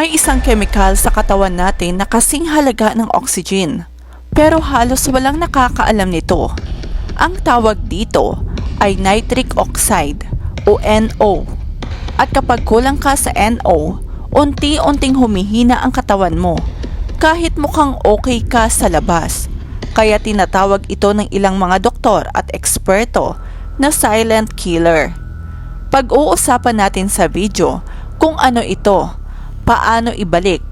May isang chemical sa katawan natin na kasing halaga ng oxygen. Pero halos walang nakakaalam nito. Ang tawag dito ay nitric oxide o NO. At kapag kulang ka sa NO, unti-unting humihina ang katawan mo. Kahit mukhang okay ka sa labas. Kaya tinatawag ito ng ilang mga doktor at eksperto na silent killer. Pag-uusapan natin sa video kung ano ito, paano ibalik,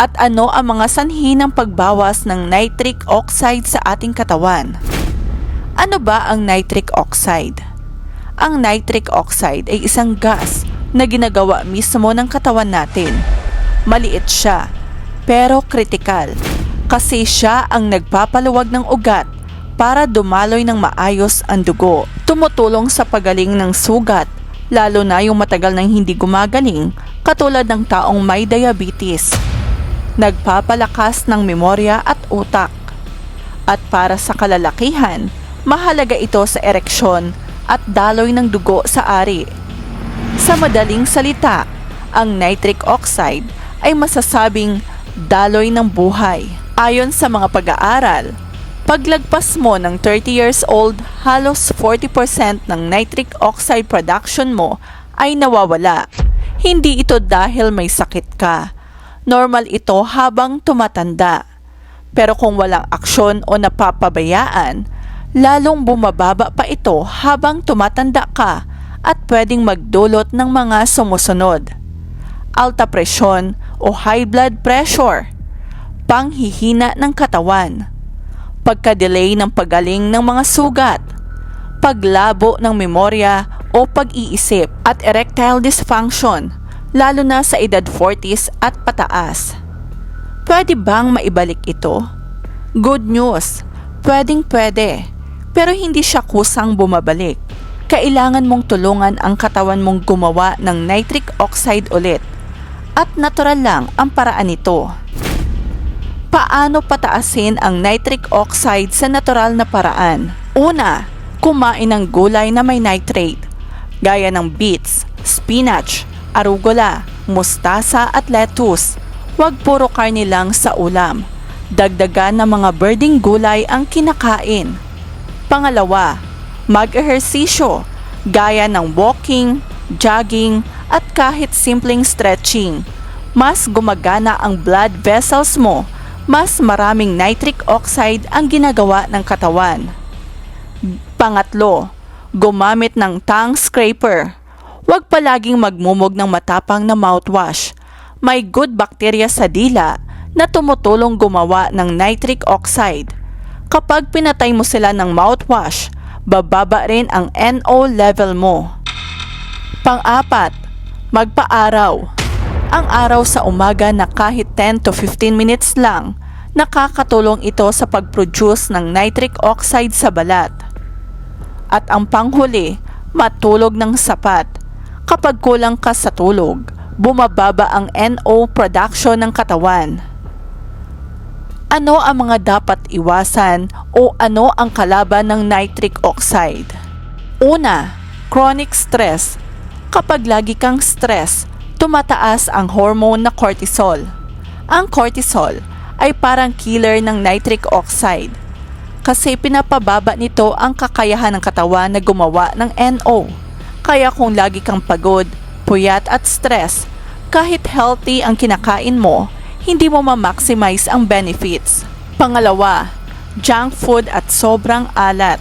at ano ang mga sanhi ng pagbawas ng nitric oxide sa ating katawan. Ano ba ang nitric oxide? Ang nitric oxide ay isang gas na ginagawa mismo ng katawan natin. Maliit siya, pero kritikal kasi siya ang nagpapaluwag ng ugat para dumaloy ng maayos ang dugo. Tumutulong sa pagaling ng sugat, lalo na yung matagal nang hindi gumagaling katulad ng taong may diabetes. Nagpapalakas ng memorya at utak. At para sa kalalakihan, mahalaga ito sa ereksyon at daloy ng dugo sa ari. Sa madaling salita, ang nitric oxide ay masasabing daloy ng buhay. Ayon sa mga pag-aaral, paglagpas mo ng 30 years old, halos 40% ng nitric oxide production mo ay nawawala. Hindi ito dahil may sakit ka. Normal ito habang tumatanda. Pero kung walang aksyon o napapabayaan, lalong bumababa pa ito habang tumatanda ka at pwedeng magdulot ng mga sumusunod. Alta presyon o high blood pressure, panghihina ng katawan, pagka-delay ng pagaling ng mga sugat, paglabo ng memorya o pag-iisip at erectile dysfunction, lalo na sa edad 40s at pataas. Pwede bang maibalik ito? Good news, pwedeng pwede, pero hindi siya kusang bumabalik. Kailangan mong tulungan ang katawan mong gumawa ng nitric oxide ulit. At natural lang ang paraan nito. Paano pataasin ang nitric oxide sa natural na paraan? Una, kumain ng gulay na may nitrate, gaya ng beets, spinach, arugula, mustasa at lettuce. Huwag puro karne lang sa ulam. Dagdagan ng mga birding gulay ang kinakain. Pangalawa, mag-ehersisyo gaya ng walking, jogging at kahit simpleng stretching. Mas gumagana ang blood vessels mo mas maraming nitric oxide ang ginagawa ng katawan. Pangatlo, gumamit ng tongue scraper. Huwag palaging magmumog ng matapang na mouthwash. May good bacteria sa dila na tumutulong gumawa ng nitric oxide. Kapag pinatay mo sila ng mouthwash, bababa rin ang NO level mo. Pang-apat, magpa-araw. Ang araw sa umaga na kahit 10 to 15 minutes lang, nakakatulong ito sa pag-produce ng nitric oxide sa balat. At ang panghuli, matulog ng sapat. Kapag kulang ka sa tulog, bumababa ang NO production ng katawan. Ano ang mga dapat iwasan o ano ang kalaban ng nitric oxide? Una, chronic stress. Kapag lagi kang stress, tumataas ang hormone na cortisol. Ang cortisol ay parang killer ng nitric oxide kasi pinapababa nito ang kakayahan ng katawan na gumawa ng NO. Kaya kung lagi kang pagod, puyat at stress, kahit healthy ang kinakain mo, hindi mo ma-maximize ang benefits. Pangalawa, junk food at sobrang alat.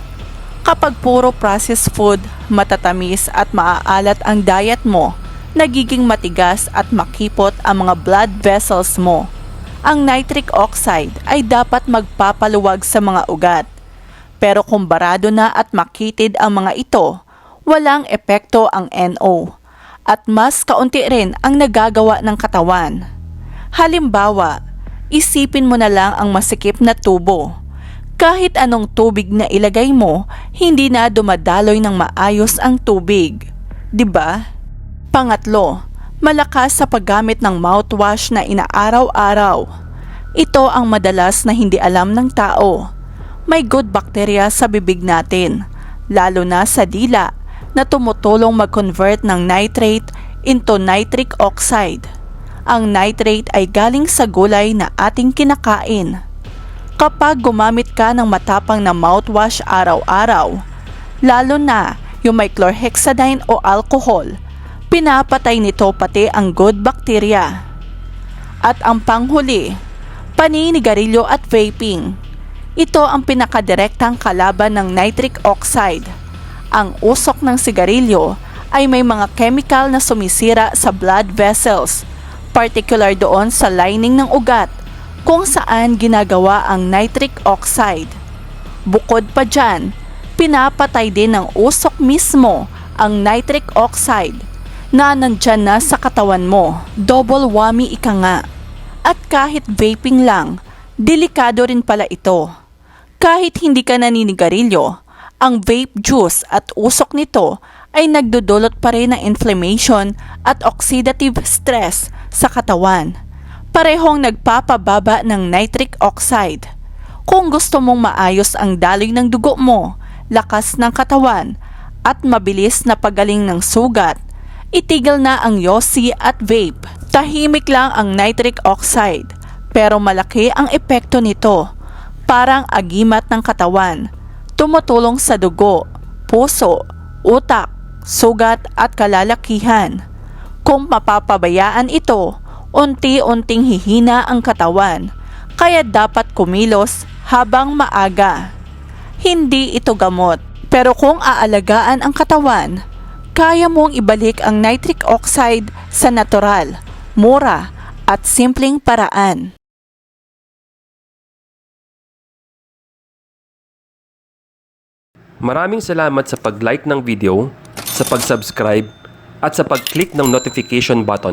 Kapag puro processed food, matatamis at maaalat ang diet mo, nagiging matigas at makipot ang mga blood vessels mo. Ang nitric oxide ay dapat magpapaluwag sa mga ugat. Pero kung barado na at makitid ang mga ito, walang epekto ang NO at mas kaunti rin ang nagagawa ng katawan. Halimbawa, isipin mo na lang ang masikip na tubo. Kahit anong tubig na ilagay mo, hindi na dumadaloy ng maayos ang tubig. 'Di ba? Pangatlo, malakas sa paggamit ng mouthwash na inaaraw-araw. Ito ang madalas na hindi alam ng tao. May good bacteria sa bibig natin, lalo na sa dila, na tumutulong mag-convert ng nitrate into nitric oxide. ang nitrate ay galing sa gulay na ating kinakain. Kapag gumamit ka ng matapang na mouthwash araw-araw, lalo na yung may chlorhexidine o alcohol, pinapatay nito pati ang good bacteria. At ang panghuli, paninigarilyo at vaping. Ito ang pinakadirektang kalaban ng nitric oxide. Ang usok ng sigarilyo ay may mga chemical na sumisira sa blood vessels, particular doon sa lining ng ugat kung saan ginagawa ang nitric oxide. Bukod pa dyan, pinapatay din ng usok mismo ang nitric oxide na nandyan na sa katawan mo. Double whammy ika nga. At kahit vaping lang, delikado rin pala ito. Kahit hindi ka naninigarilyo, ang vape juice at usok nito ay nagdudulot pa rin ng inflammation at oxidative stress sa katawan. Parehong nagpapababa ng nitric oxide. Kung gusto mong maayos ang daloy ng dugo mo, lakas ng katawan, at mabilis na pagaling ng sugat, itigil na ang yosi at vape. Tahimik lang ang nitric oxide, pero malaki ang epekto nito. Parang agimat ng katawan. Tumutulong sa dugo, puso, utak, sugat at kalalakihan. Kung mapapabayaan ito, unti-unting hihina ang katawan, kaya dapat kumilos habang maaga. Hindi ito gamot, pero kung aalagaan ang katawan, kaya mong ibalik ang nitric oxide sa natural, mura at simpleng paraan. Maraming salamat sa pag-like ng video, sa pag-subscribe, at sa pag-click ng notification button.